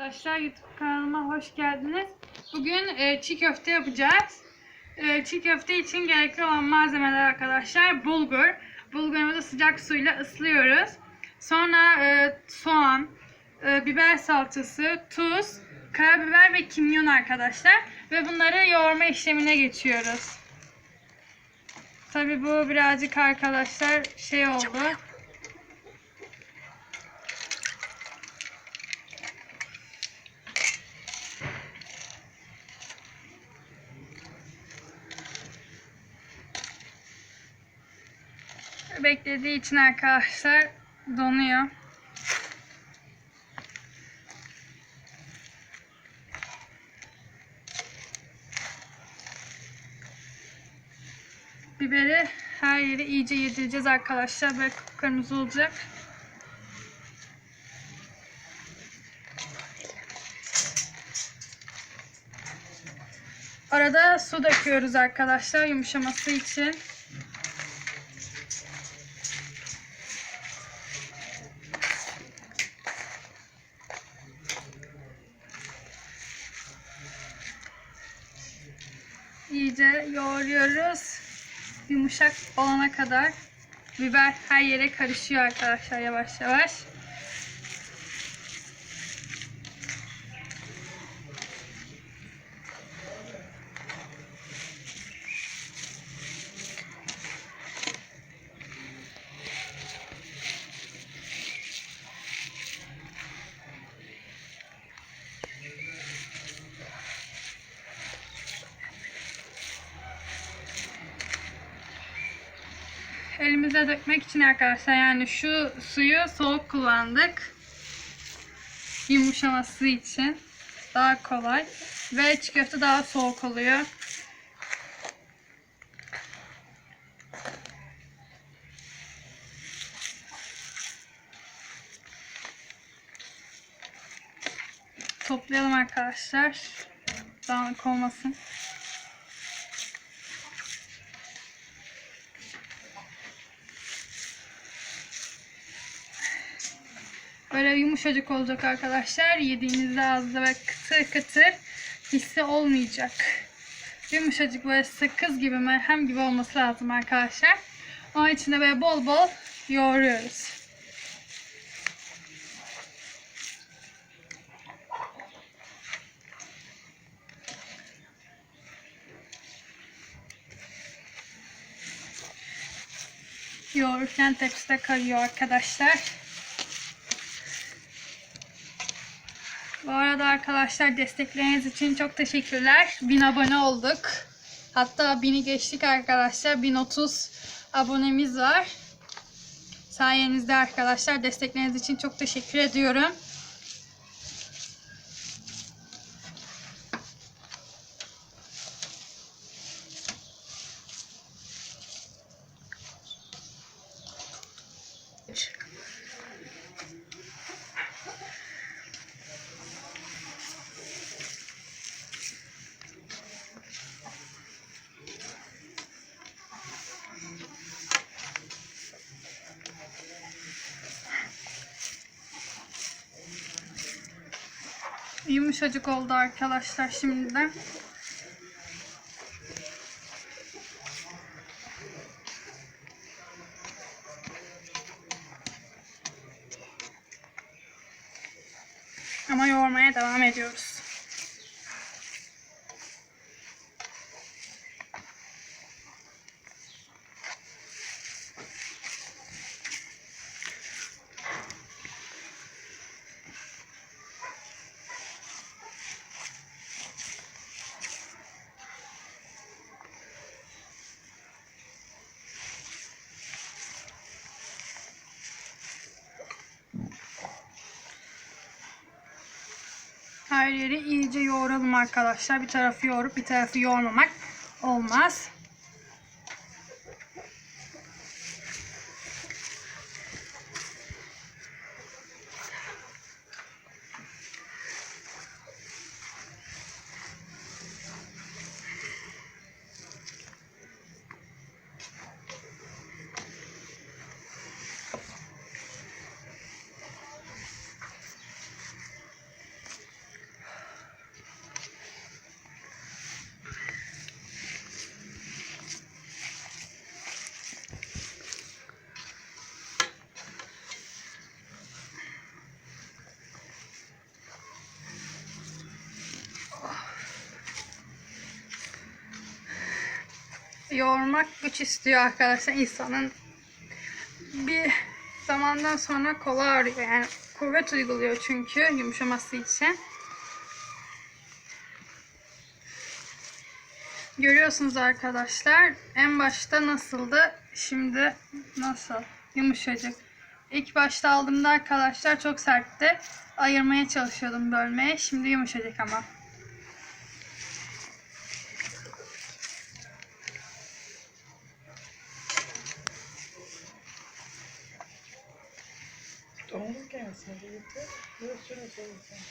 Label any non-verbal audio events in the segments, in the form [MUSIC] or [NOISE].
Arkadaşlar YouTube kanalıma hoş geldiniz. Bugün e, çiğ köfte yapacağız. E, çiğ köfte için gerekli olan malzemeler arkadaşlar bulgur. Bulgurumuzu sıcak suyla ıslıyoruz. Sonra e, soğan, e, biber salçası, tuz, karabiber ve kimyon arkadaşlar. Ve bunları yoğurma işlemine geçiyoruz. Tabi bu birazcık arkadaşlar şey oldu. Beklediği için arkadaşlar donuyor. Biberi her yere iyice yedireceğiz arkadaşlar. Böyle kırmızı olacak. Arada su döküyoruz arkadaşlar yumuşaması için. İyice yoğuruyoruz. Yumuşak olana kadar. Biber her yere karışıyor arkadaşlar yavaş yavaş. Elimize dökmek için arkadaşlar yani şu suyu soğuk kullandık. Yumuşaması için daha kolay ve çiğ köfte daha soğuk oluyor. Toplayalım arkadaşlar. Dağınık olmasın. Böyle yumuşacık olacak arkadaşlar. Yediğinizde ağızda ve kıtır kıtır hissi olmayacak. Yumuşacık böyle sakız gibi merhem gibi olması lazım arkadaşlar. Onun için de böyle bol bol yoğuruyoruz. Yoğururken tepside kayıyor arkadaşlar. Bu arada arkadaşlar destekleriniz için çok teşekkürler. 1000 abone olduk. Hatta 1000'i geçtik arkadaşlar. 1030 abonemiz var. Sayenizde arkadaşlar destekleriniz için çok teşekkür ediyorum. Yumuşacık oldu arkadaşlar şimdiden. Ama yoğurmaya devam ediyoruz. Her yeri iyice yoğuralım arkadaşlar. Bir tarafı yoğurup bir tarafı yoğurmamak olmaz. Yoğurmak güç istiyor arkadaşlar. İnsanın bir zamandan sonra kolu ağrıyor. Yani kuvvet uyguluyor çünkü yumuşaması için. Görüyorsunuz arkadaşlar. En başta nasıldı? Şimdi nasıl? Yumuşacık. İlk başta aldığımda arkadaşlar çok sertti. Ayırmaya çalışıyordum bölmeye. Şimdi yumuşacık ama. Gelsin birlikte. Şöyle söyleyeceğim.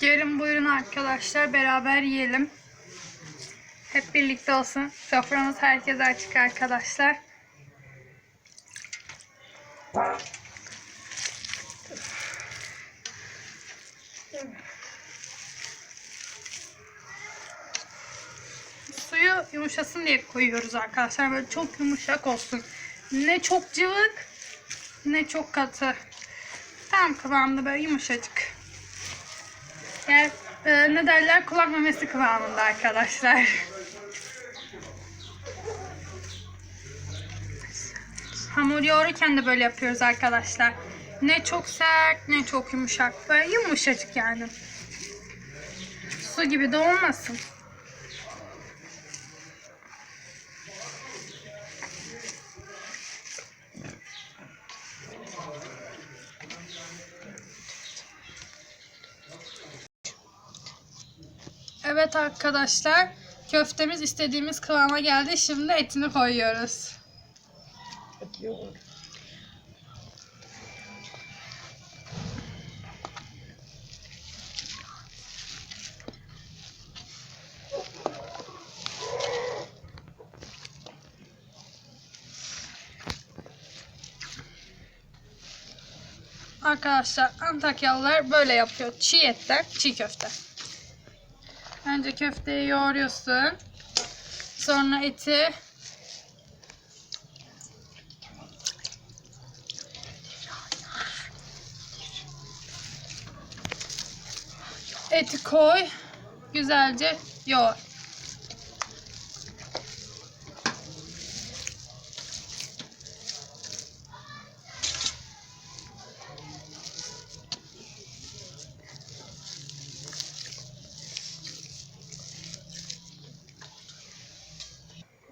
Gelin buyurun arkadaşlar beraber yiyelim. Birlikte olsun. Soframız herkese açık arkadaşlar. Suyu yumuşasın diye koyuyoruz arkadaşlar. Böyle çok yumuşak olsun. Ne çok cıvık ne çok katı. Tam kıvamda böyle yumuşacık. Yani e, ne derler kulak memesi kıvamında arkadaşlar. [LAUGHS] Hamur yoğururken de böyle yapıyoruz arkadaşlar. Ne çok sert ne çok yumuşak. Böyle yumuşacık yani. Su gibi de olmasın. Evet arkadaşlar. Köftemiz istediğimiz kıvama geldi. Şimdi etini koyuyoruz. Yoğur. Arkadaşlar Antakyalılar böyle yapıyor. Çiğ etten çiğ köfte. Önce köfteyi yoğuruyorsun. Sonra eti Eti koy. Güzelce yoğur.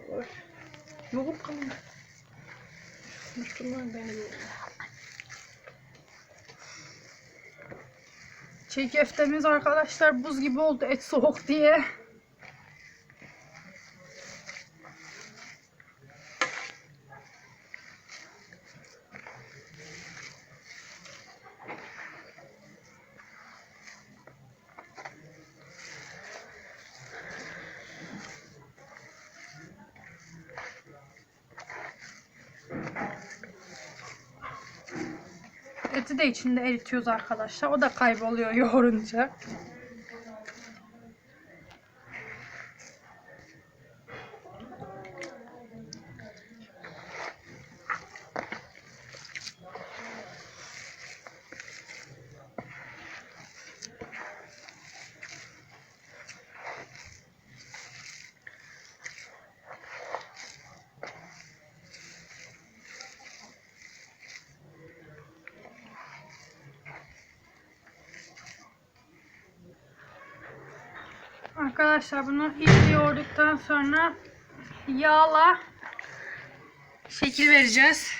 Yoğur. Yoğur kalın. Müslüman ben yoğur. Çiğ köftemiz arkadaşlar buz gibi oldu et soğuk diye. Eti de içinde eritiyoruz arkadaşlar. O da kayboluyor [LAUGHS] yoğurunca. Arkadaşlar bunu iyice yoğurduktan sonra yağla şekil vereceğiz.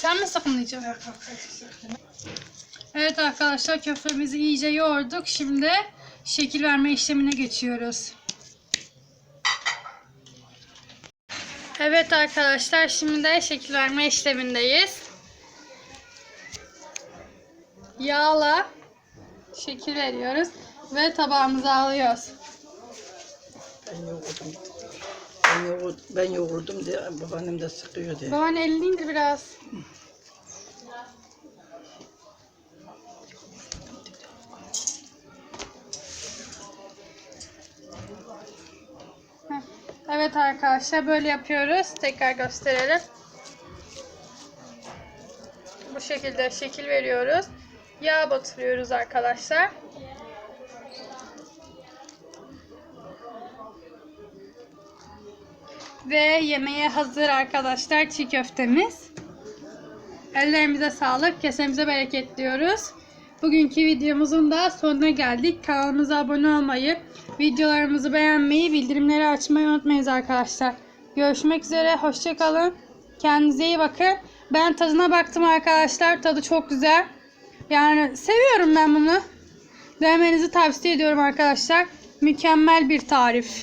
Sen mi sakınlayacaksın? Evet arkadaşlar köftemizi iyice yoğurduk. Şimdi şekil verme işlemine geçiyoruz. Evet arkadaşlar şimdi de şekil verme işlemindeyiz. Yağla şekil veriyoruz ve tabağımıza alıyoruz. Ben. Ben, yoğur, ben yoğurdum diye babaannem de sıkıyor diye. Baban elini indir biraz. Evet arkadaşlar böyle yapıyoruz. Tekrar gösterelim. Bu şekilde şekil veriyoruz. Yağ batırıyoruz arkadaşlar. Ve yemeğe hazır arkadaşlar çiğ köftemiz. Ellerimize sağlık, kesemize bereket diyoruz. Bugünkü videomuzun da sonuna geldik. Kanalımıza abone olmayı, videolarımızı beğenmeyi, bildirimleri açmayı unutmayınız arkadaşlar. Görüşmek üzere, hoşçakalın. Kendinize iyi bakın. Ben tadına baktım arkadaşlar. Tadı çok güzel. Yani seviyorum ben bunu. Denemenizi tavsiye ediyorum arkadaşlar. Mükemmel bir tarif.